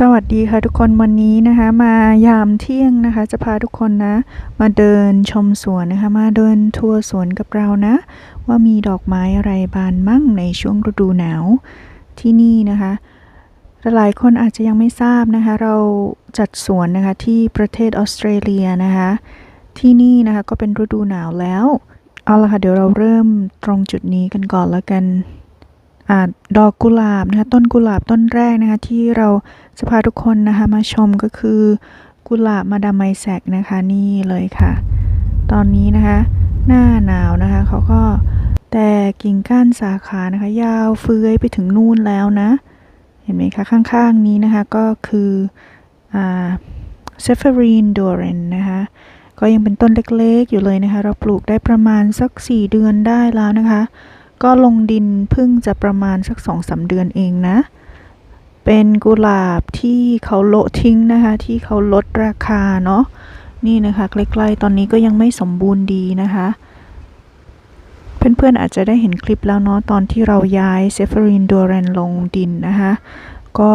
สวัสดีค่ะทุกคนวันนี้นะคะมายามเที่ยงนะคะ จะพาทุกคนนะ มาเดินชมสวนนะคะ มาเดินทัวร์สวนกับเรานะ ว่ามีดอกไม้อะไรบานมั่งในช่วงฤดูหนาวที่นี่นะคะหลายคนอาจจะยังไม่ทราบนะคะ เราจัดสวนนะคะที่ประเทศออสเตรเลียนะคะ ที่นี่นะคะก็เป็นฤดูหนาวแล้ว เอาละค่ะเดี๋ยวเราเริ่มตรงจุดนี้กันก่อนแล้วกัน ดอกกุหลาบนะคะต้นกุหลาบต้นแรกนะคะที่เราจะพาทุกคนนะคะมาชมก็คือกุหลาบมาดามไมแซกนะคะนี่เลยค่ะ ตอนนี้นะคะ หน้าหนาวนะคะเขาก็แต่กิ่งก้านสาขานะคะ ยาวเฟื้อยไปถึงนู่นแล้วนะ เห็นไหมคะ ข้างๆนี้นะคะก็คืออ่าเฟ h รีนดอเรนนะคะก็ยังเป็นต้นเล็กๆอยู่เลยนะคะ เราปลูกได้ประมาณสัก 4 เดือนได้แล้วนะคะ ก็ลงดินเพิ่งจะประมาณสัก2องสาเดือนเองนะ เป็นกุหลาบที่เขาโละทิ้งนะคะ ที่เขาลดราคาเนาะ นี่นะคะใกล้ๆตอนนี้ก็ยังไม่สมบูรณ์ดีนะคะ เพื่อนๆอาจจะได้เห็นคลิปแล้วเนาะตอนที่เราย้ายเซฟรีนดอเรนลงดินนะคะ ก็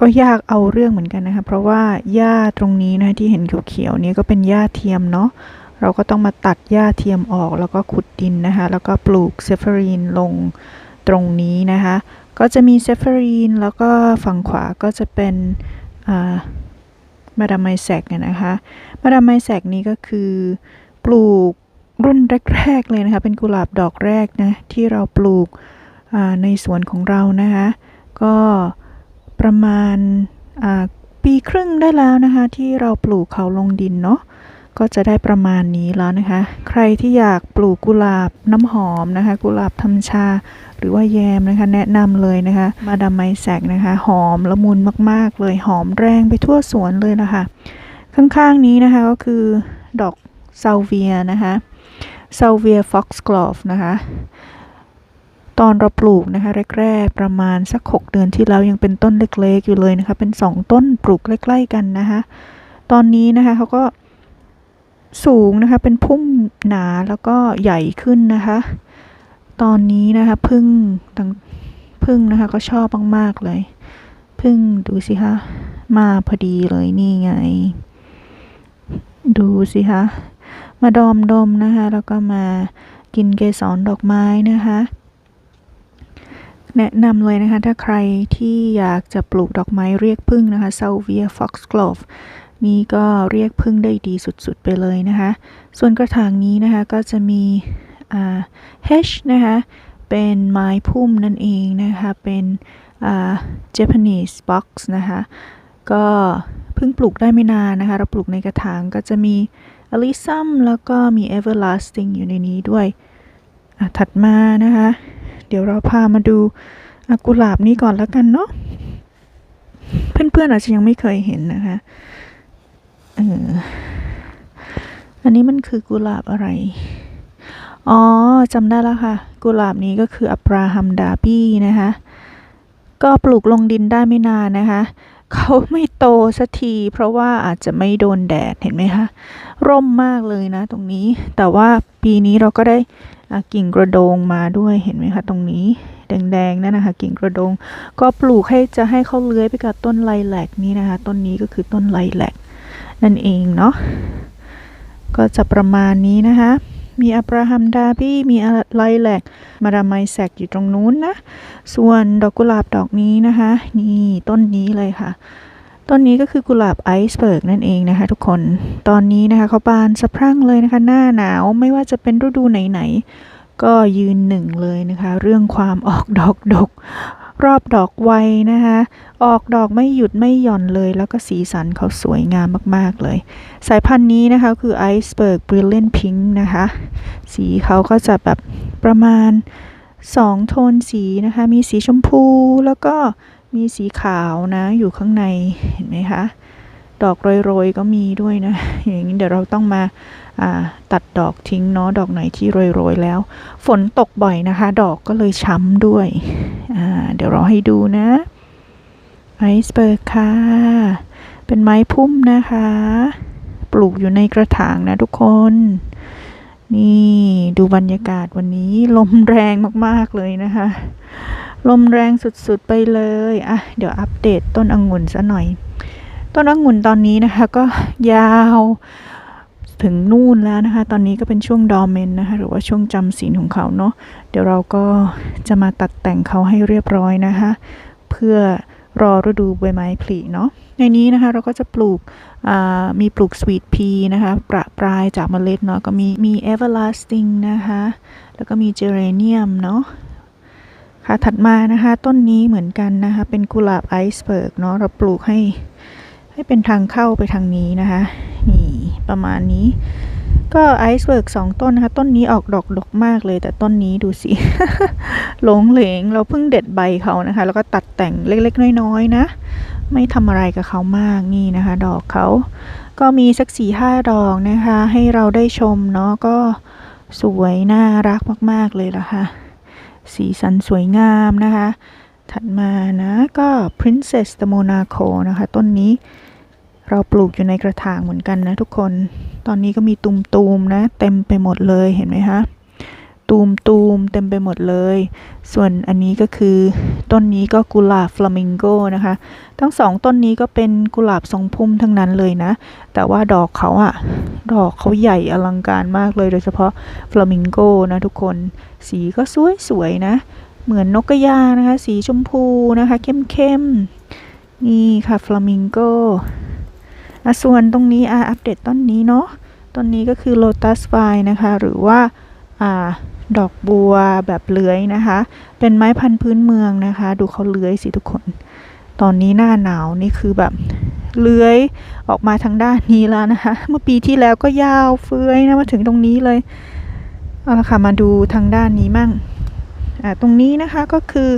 ก็ยากเอาเรื่องเหมือนกันนะคะ เพราะว่าหญ้าตรงนี้นะที่เห็นเขียวๆนี้ก็เป็นหญ้าเทียมเนาะ เราก็ต้องมาตัดหญ้าเทียมออกแล้วก็ขุดดินนะคะ แล้วก็ปลูกเซฟ h รีนลงตรงนี้นะคะ ก็จะมีเซฟ h รีนแล้วก็ฝั่งขวาก็จะเป็นมาดามไมแซกเนี่ยนะคะ มาดามไมแซกนี้ก็คือปลูกรุ่นแรก ๆ เลยนะคะ เป็นกุหลาบดอกแรกนะ ที่เราปลูกในสวนของเรานะคะ ก็ประมาณปีครึ่งได้แล้วนะคะ ที่เราปลูกเขาลงดินเนาะ ก็จะได้ประมาณนี้แล้วนะคะ ใครที่อยากปลูกกุหลาบน้ำหอมนะคะ กุหลาบทำชา หรือว่าแยมนะคะ แนะนำเลยนะคะ มาดามไมแซกนะคะ หอมละมุนมาก ๆ เลยหอมแรงไปทั่วสวนเลยนะคะ ข้างๆนี้นะคะก็คือดอกซาเวียนะคะซาเวียฟ็อกซ์กลอฟนะคะตอนเราปลูกนะคะแรกๆประมาณสัก 6 เดือนที่แล้วยังเป็นต้นเล็กๆอยู่เลยนะคะ เป็น 2 ต้นปลูกใกล้ๆกันนะคะ ตอนนี้นะคะเขาก็ สูงนะคะ เป็นพุ่มหนาแล้วก็ใหญ่ขึ้นนะคะ ตอนนี้นะคะพึ่งต่างพึ่งนะคะ ก็ชอบมากๆเลย พึ่งดูสิคะมาพอดีเลยนี่ไง ดูสิคะมาดอมดมนะคะ แล้วก็มากินเกสรดอกไม้นะคะ แนะนำเลยนะคะ ถ้าใครที่อยากจะปลูกดอกไม้เรียกพึ่งนะคะ Salvia foxglove นี่ก็เรียกพึ่งได้ดีสุดๆไปเลยนะคะ ส่วนกระถางนี้นะคะก็จะมี H นะคะเป็นไม้พุ่มนั่นเองนะคะ เป็น Japanese box นะคะ ก็เพิ่งปลูกได้ไม่นานนะคะ เราปลูกในกระถางก็จะมี a l y s u m แล้วก็มี everlasting อยู่ในนี้ด้วย ถัดมานะคะ เดี๋ยวเราพามาดูกุหลาบนี้ก่อนแล้วกันเนาะ เพื่อนๆอาจจะยังไม่เคยเห็นนะคะ เออ อันนี้มันคือกุหลาบอะไร อ๋อจำได้แล้วค่ะ กุหลาบนี้ก็คืออับราฮัมดาบี้นะคะ ก็ปลูกลงดินได้ไม่นานนะคะ เขาไม่โตสักทีเพราะว่าอาจจะไม่โดนแดดเห็นไหมคะ ร่มมากเลยนะตรงนี้ แต่ว่าปีนี้เราก็ได้กิ่งกระโดงมาด้วยเห็นไหมคะตรงนี้แดงๆนั่นนะคะกิ่งกระโดง ก็ปลูกให้จะให้เขาเลื้อยไปกับต้นไลแลกนี้นะคะ ต้นนี้ก็คือต้นไลแลก นั่นเองเนาะก็จะประมาณนี้นะคะ มีอับราฮัมดาบี้ มีอะไลแหลกมาดามไมแซกอยู่ตรงนู้นนะ ส่วนดอกกุหลาบดอกนี้นะคะ นี่ต้นนี้เลยค่ะ ต้นนี้ก็คือกุหลาบไอซ์เบิร์กนั่นเองนะคะทุกคน ตอนนี้นะคะเขาบานสะพรั่งเลยนะคะ หน้าหนาวไม่ว่าจะเป็นฤดูไหนๆ ก็ยืนหนึ่งเลยนะคะ เรื่องความออกดอกดก รอบดอกไวนะคะ ออกดอกไม่หยุดไม่หย่อนเลย แล้วก็สีสันเขาสวยงามมากๆเลย สายพันธุ์นี้นะคะคือ Iceberg Brilliant Pink นะคะ สีเขาก็จะแบบประมาณ 2 โทนสีนะคะ มีสีชมพูแล้วก็มีสีขาวนะ อยู่ข้างในเห็นไหมคะ ดอกโรยๆก็มีด้วยนะ อย่างนี้เดี๋ยวเราต้องมาตัดดอกทิ้งเนาะดอกไหนที่โรยๆแล้ว ฝนตกบ่อยนะคะ ดอกก็เลยช้ำด้วย เดี๋ยวเราให้ดูนะไอซ์เบิร์กค่ะ เป็นไม้พุ่มนะคะ ปลูกอยู่ในกระถางนะทุกคน นี่ดูบรรยากาศวันนี้ลมแรงมากๆเลยนะคะ ลมแรงสุดๆไปเลย อะ เดี๋ยวอัปเดตต้นองุ่นซะหน่อย ต้นองุ่นตอนนี้นะคะก็ยาวถึงนู่นแล้วนะคะ ตอนนี้ก็เป็นช่วงดอร์เมนนะคะ หรือว่าช่วงจำศีลของเขาเนาะ เดี๋ยวเราก็จะมาตัดแต่งเขาให้เรียบร้อยนะคะ เพื่อรอฤดูใบไม้ผลิเนาะ ในนี้นะคะเราก็จะปลูกมีปลูกสวีทพีนะคะ ประปรายจากเมล็ดเนาะ ก็มีมีเอเวอร์ลาสติงนะคะ แล้วก็มีเจเรเนียมเนาะค่ะ ถัดมานะคะ ต้นนี้เหมือนกันนะคะ เป็นกุหลาบไอซ์เบิร์กเนาะ เราปลูกให้ ให้เป็นทางเข้าไปทางนี้นะคะ นี่ประมาณนี้ ก็ไอซ์เบิร์กสองต้นนะคะ ต้นนี้ออกดอกดกมากเลย แต่ต้นนี้ดูสิหลงเหลงเราเพิ่งเด็ดใบเขานะคะ แล้วก็ตัดแต่งเล็กๆ น้อยๆนะ ไม่ทำอะไรกับเขามากนี่นะคะ ดอกเขา ก็มีสักสี่ห้าดอกนะคะ ให้เราได้ชมเนาะก็สวยน่ารักมากๆเลยล่ะค่ะสีสันสวยงามนะคะ ถัดมานะก็ Princess de Monaco นะคะ ต้นนี้เราปลูกอยู่ในกระถางเหมือนกันนะทุกคน ตอนนี้ก็มีตุมๆนะ เต็มไปหมดเลยเห็นไหมคะตูมตูมๆเต็มไปหมดเลย ส่วนอันนี้ก็คือ ต้นนี้ก็กุหลาบฟลามิงโกนะคะ ทั้งสองต้นนี้ก็เป็นกุหลาบทรงพุ่มทั้งนั้นเลยนะ แต่ว่าดอกเขาอะดอกเขาใหญ่อลังการมากเลย โดยเฉพาะฟลามิงโกนะทุกคน สีก็สวยๆนะ เหมือนนกกระยานะคะ สีชมพูนะคะเข้มๆ นี่ค่ะฟลามิงโกส่วนตรงนี้อะอัปเดตต้นนี้เนาะต้นนี้ก็คือโลตัสไฟนะคะ หรือว่าอาดอกบัวแบบเลื้อยนะคะ เป็นไม้พันธุ์พื้นเมืองนะคะ ดูเขาเลื้อยสิทุกคน ตอนนี้หน้าหนาวนี่คือแบบเลื้อยออกมาทางด้านนี้แล้วนะคะ เมื่อปีที่แล้วก็ยาวเฟื้อยนะมาถึงตรงนี้เลย เอาละค่ะมาดูทางด้านนี้มั่ง ตรงนี้นะคะก็คือ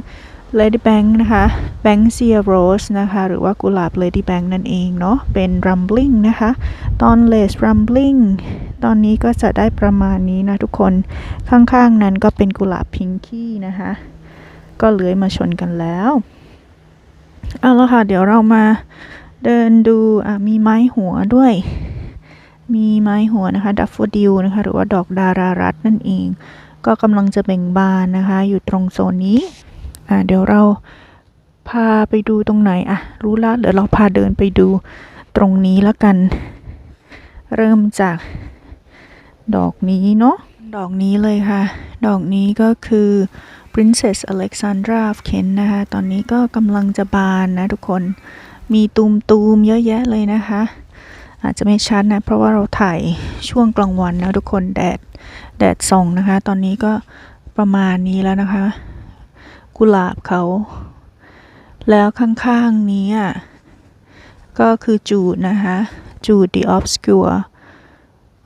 Lady Bank นะคะ Banksia Rose นะคะ หรือว่ากุหลาบ Lady Bank นั่นเองเนาะ เป็น Rumbling นะคะ ตอน Lace Rumbling ตอนนี้ก็จะได้ประมาณนี้นะทุกคน ข้างๆนั้นก็เป็นกุหลาบพิงกี้นะคะ ก็เลื้อยมาชนกันแล้ว เอาละค่ะ เดี๋ยวเรามาเดินดูอะมีไม้หัวด้วย มีไม้หัวนะคะ ดัฟโฟดิลนะคะ หรือว่าดอกดารารัตนั่นเอง ก็กำลังจะเบ่งบานนะคะ อยู่ตรงโซนนี้อะเดี๋ยวเราพาไปดูตรงไหนอะรู้ละเดี๋ยวเราพาเดินไปดูตรงนี้แล้วกัน เริ่มจากดอกนี้เนาะดอกนี้เลยค่ะ ดอกนี้ก็คือ Princess Alexandra of Kent นะคะ ตอนนี้ก็กำลังจะบานนะทุกคน มีตูมตูมเยอะแยะเลยนะคะ อาจจะไม่ชัดนะ เพราะว่าเราถ่ายช่วงกลางวันนะทุกคนแดด แดดส่องนะคะ ตอนนี้ก็ประมาณนี้แล้วนะคะ กุหลาบเขา แล้วข้างๆนี้อะก็คือจูดนะคะ จูด the obscure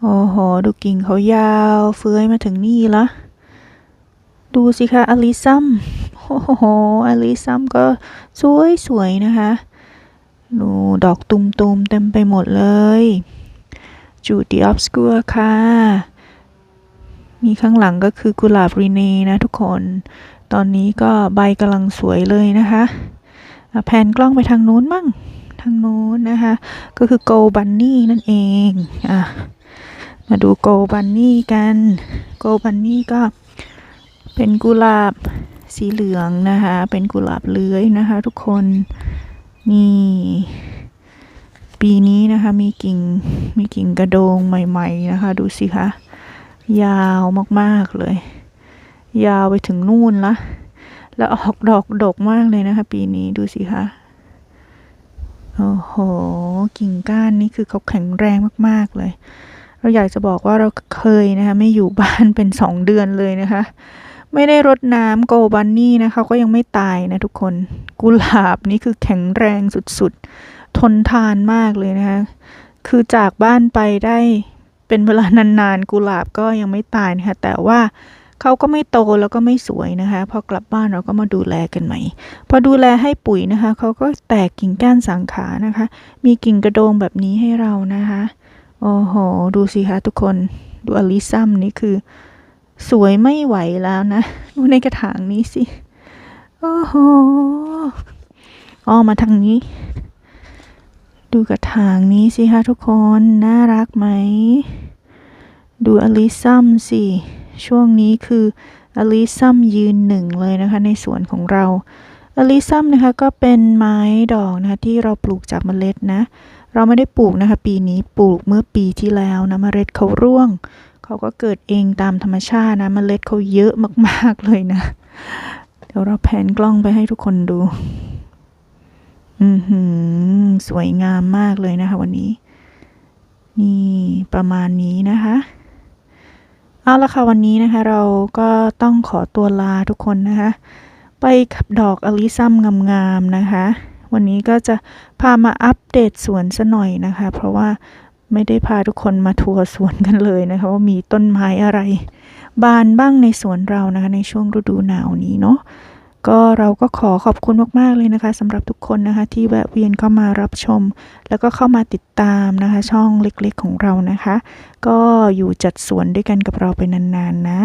โอ้โห ดูกิ่งเขายาวเฟื้อยมาถึงนี่ละ ดูสิคะอลิซัม โอ้โห อลิซัมก็สวยสวยๆนะคะ ดูดอกตุมๆเต็มไปหมดเลย จูด the obscure ค่ะ มีข้างหลังก็คือกุหลาบรีเน่นะทุกคน ตอนนี้ก็ใบกำลังสวยเลยนะคะแผนกล้องไปทางนู้นมั่ง ทางนู้นนะคะ ก็คือ Go Bunny นั่นเองอะมาดู Go Bunny กัน Go Bunny ก็เป็นกุหลาบสีเหลืองนะคะ เป็นกุหลาบเลื้อยนะคะ ทุกคนนี่ปีนี้นะคะมีกิ่งมีกิ่งกระโดงใหม่ ๆ นะคะ ดูสิคะ ยาวมากๆเลย ยาวไปถึงนู่นละ แล้วออกดอกดกมากเลยนะคะ ปีนี้ดูสิคะโอ้โห กิ่งก้านนี่คือเขาแข็งแรงมาก ๆ เลย เราอยากจะบอกว่าเราเคยนะคะ ไม่อยู่บ้านเป็นสองเดือนเลยนะคะ ไม่ได้รดน้ำโกบันนี่นะคะก็ยังไม่ตายนะทุกคน กุหลาบนี่คือแข็งแรงสุด ๆ ทนทานมากเลยนะคะ คือจากบ้านไปได้ เป็นเวลานานๆกุหลาบก็ยังไม่ตายนะคะแต่ว่าเขาก็ไม่โตแล้วก็ไม่สวยนะคะพอกลับบ้านเราก็มาดูแลกันใหม่ พอดูแลให้ปุ๋ยนะคะเขาก็แตกกิ่งก้านสังขานะคะ มีกิ่งกระโดงแบบนี้ให้เรานะคะโอ้โหดูสิคะทุกคนดูอลิซัมนี่คือ สวยไม่ไหวแล้วนะ ดูในกระถางนี้สิ โอ้โหอ้อมาทางนี้ ดูกระถางนี้สิคะทุกคน น่ารักไหม ดูอลิซัมสิ ช่วงนี้คืออลิซัมยืนหนึ่งเลยนะคะในสวนของเราอลิซัมนะคะก็เป็นไม้ดอกนะคะที่เราปลูกจากเมล็ดนะ เราไม่ได้ปลูกนะคะ ปีนี้ปลูกเมื่อปีที่แล้วนะเมล็ดเขาร่วง เขาก็เกิดเองตามธรรมชาตินะเมล็ดเขาเยอะมากๆเลยนะ เดี๋ยวเราแผนกล้องไปให้ทุกคนดู อือหือ สวยงามมากเลยนะคะ วันนี้ นี่ประมาณนี้นะคะ เอาละค่ะวันนี้นะคะ เราก็ต้องขอตัวลาทุกคนนะคะ ไปกับดอกอลิซัมงามๆนะคะ วันนี้ก็จะพามาอัปเดตสวนซะหน่อยนะคะ เพราะว่าไม่ได้พาทุกคนมาทัวร์สวนกันเลยนะคะ ว่ามีต้นไม้อะไร บานบ้างในสวนเรานะคะ ในช่วงฤดูหนาวนี้เนาะ ก็เราก็ขอขอบคุณมาก ๆ เลยนะคะสำหรับทุกคนนะคะ ที่แวะเวียนเข้ามารับชม แล้วก็เข้ามาติดตามนะคะ ช่องเล็กๆของเรานะคะ ก็อยู่จัดสวนด้วยกันกับเราไปนานๆนะ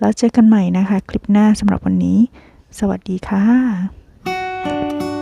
แล้วเจอกันใหม่นะคะ คลิปหน้าสำหรับวันนี้ สวัสดีค่ะ